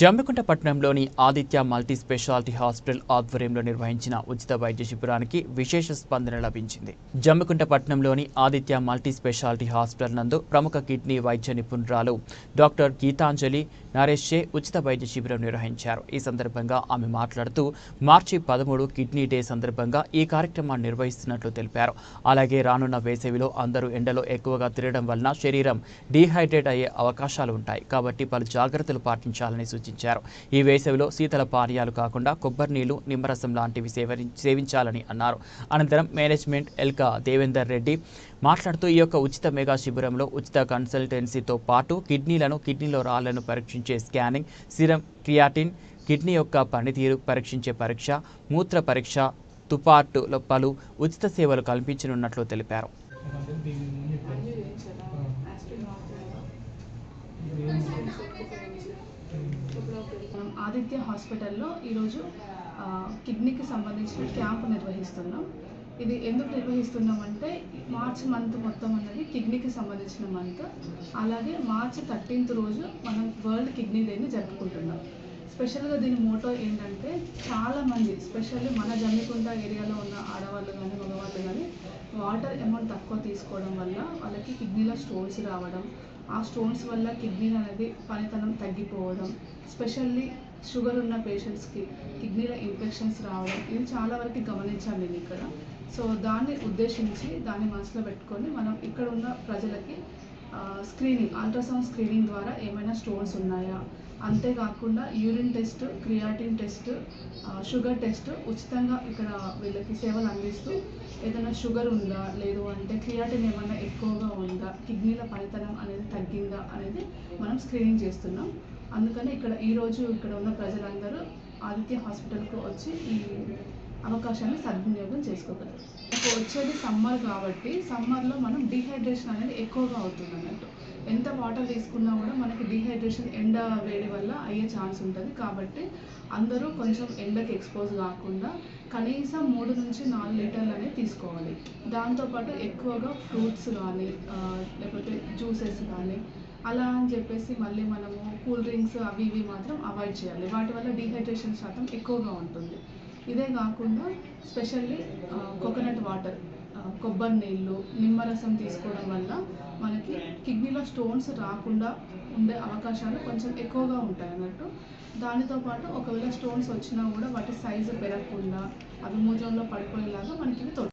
జమ్మికుంట పట్టణంలోని Aditya multi speciality hospital ఆధ్వర్యంలో నిర్వహించిన ఉచిత వైద్య శిబిరానికి విశేష స్పందన లభించింది. జమ్మికుంట పట్టణంలోని ఆదిత్య మల్టీ స్పెషాలిటీ హాస్పిటల్ నందు ప్రముఖ కిడ్నీ వైద్య నిపుణురాలు డాక్టర్ గీతాంజలి నరేష్ చే ఉచిత వైద్య శిబిరం నిర్వహించారు. ఈ సందర్భంగా ఆమె మాట్లాడుతూ మార్చి పదమూడు కిడ్నీ డే సందర్భంగా ఈ కార్యక్రమాన్ని నిర్వహిస్తున్నట్లు తెలిపారు. అలాగే రానున్న వేసవిలో అందరూ ఎండలో ఎక్కువగా తిరగడం వలన శరీరం డీహైడ్రేట్ అయ్యే అవకాశాలు ఉంటాయి. కాబట్టి పలు జాగ్రత్తలు పాటించాలని సూచించారు. ఈ వేసవిలో శీతల పానీయాలు కాకుండా కొబ్బరి నీళ్ళు నిమ్మరసం లాంటివి సేవరి సేవించాలని అన్నారు. అనంతరం మేనేజ్మెంట్ ఎల్కా దేవేందర్ రెడ్డి మాట్లాడుతూ ఈ యొక్క ఉచిత మెగా శిబిరంలో ఉచిత కన్సల్టెన్సీతో పాటు కిడ్నీలను కిడ్నీలో రాళ్ళను పరీక్షించే స్కానింగ్ సిరం క్రియాటిన్ కిడ్నీ యొక్క పనితీరు పరీక్షించే పరీక్ష మూత్ర పరీక్ష తుపాటులో పలు ఉచిత సేవలు కల్పించనున్నట్లు తెలిపారు. ఆదిత్య హాస్పిటల్లో ఈరోజు కిడ్నీకి సంబంధించిన క్యాంప్ నిర్వహిస్తున్నాం. ఇది ఎందుకు నిర్వహిస్తున్నాం అంటే మార్చ్ మంత్ మొత్తం అన్నది కిడ్నీకి సంబంధించిన మంత్. అలాగే మార్చ్ థర్టీన్త్ రోజు మనం వరల్డ్ కిడ్నీ డేని జరుపుకుంటున్నాం. స్పెషల్గా దీని మోటో ఏంటంటే చాలామంది స్పెషల్లీ మన జమ్మికుంట ఏరియాలో ఉన్న ఆడవాళ్ళు కానీ మగవాళ్ళు కానీ వాటర్ అమౌంట్ తక్కువ తీసుకోవడం వల్ల వాళ్ళకి కిడ్నీలో స్టోన్స్ రావడం ఆ స్టోన్స్ వల్ల కిడ్నీ అనేది పనితనం తగ్గిపోవడం స్పెషల్లీ షుగర్ ఉన్న పేషెంట్స్కి కిడ్నీలో ఇన్ఫెక్షన్స్ రావడం ఇది చాలా వరకు గమనించాను నేను ఇక్కడ. సో దాన్ని ఉద్దేశించి దాన్ని మనసులో పెట్టుకొని మనం ఇక్కడ ఉన్న ప్రజలకి స్క్రీనింగ్ అల్ట్రాసౌండ్ స్క్రీనింగ్ ద్వారా ఏమైనా స్టోన్స్ ఉన్నాయా? అంతేకాకుండా urine test creatinine test sugar test ఉచితంగా ఇక్కడ వీళ్ళకి సేవలు అందిస్తూ ఏదైనా షుగర్ ఉందా? లేదు అంటే క్రియాటిన్ ఏమైనా ఎక్కువగా ఉందా? కిడ్నీల పనితనం అనేది స్క్రీనింగ్ చేస్తున్నాం. అందుకని ఇక్కడ ఈరోజు ఇక్కడ ఉన్న ప్రజలందరూ ఆదిత్య హాస్పిటల్కి వచ్చి ఈ అవకాశాన్ని సద్వినియోగం చేసుకోగలరు. ఇప్పుడు వచ్చేది సమ్మర్ కాబట్టి సమ్మర్లో మనం డిహైడ్రేషన్ అనేది ఎక్కువగా అవుతుంది అన్నట్టు. ఎంత వాటర్ తీసుకున్నా కూడా మనకి డిహైడ్రేషన్ ఎండ వేడి వల్ల అయ్యే ఛాన్స్ ఉంటుంది. కాబట్టి అందరూ కొంచెం ఎండకి ఎక్స్పోజ్ కాకుండా కనీసం మూడు నుంచి నాలుగు లీటర్లు అనేది తీసుకోవాలి. దాంతోపాటు ఎక్కువగా ఫ్రూట్స్ కానీ లేకపోతే జ్యూసెస్ కానీ అలా అని చెప్పేసి మళ్ళీ మనము కూల్ డ్రింక్స్ అవి ఇవి మాత్రం అవాయిడ్ చేయాలి. వాటి వల్ల డిహైడ్రేషన్ శాతం ఎక్కువగా ఉంటుంది. ఇదే కాకుండా స్పెషల్లీ కోకోనట్ వాటర్ కొబ్బరి నీళ్ళు నిమ్మరసం తీసుకోవడం వల్ల మనకి కిడ్నీలో స్టోన్స్ రాకుండా ఉండే అవకాశాలు కొంచెం ఎక్కువగా ఉంటాయి అన్నట్టు. దానితో పాటు ఒకవేళ స్టోన్స్ వచ్చినా కూడా వాటి సైజు పెరగకుండా అవి మూత్రంలో పడిపోయేలాగా మనకి ఇవి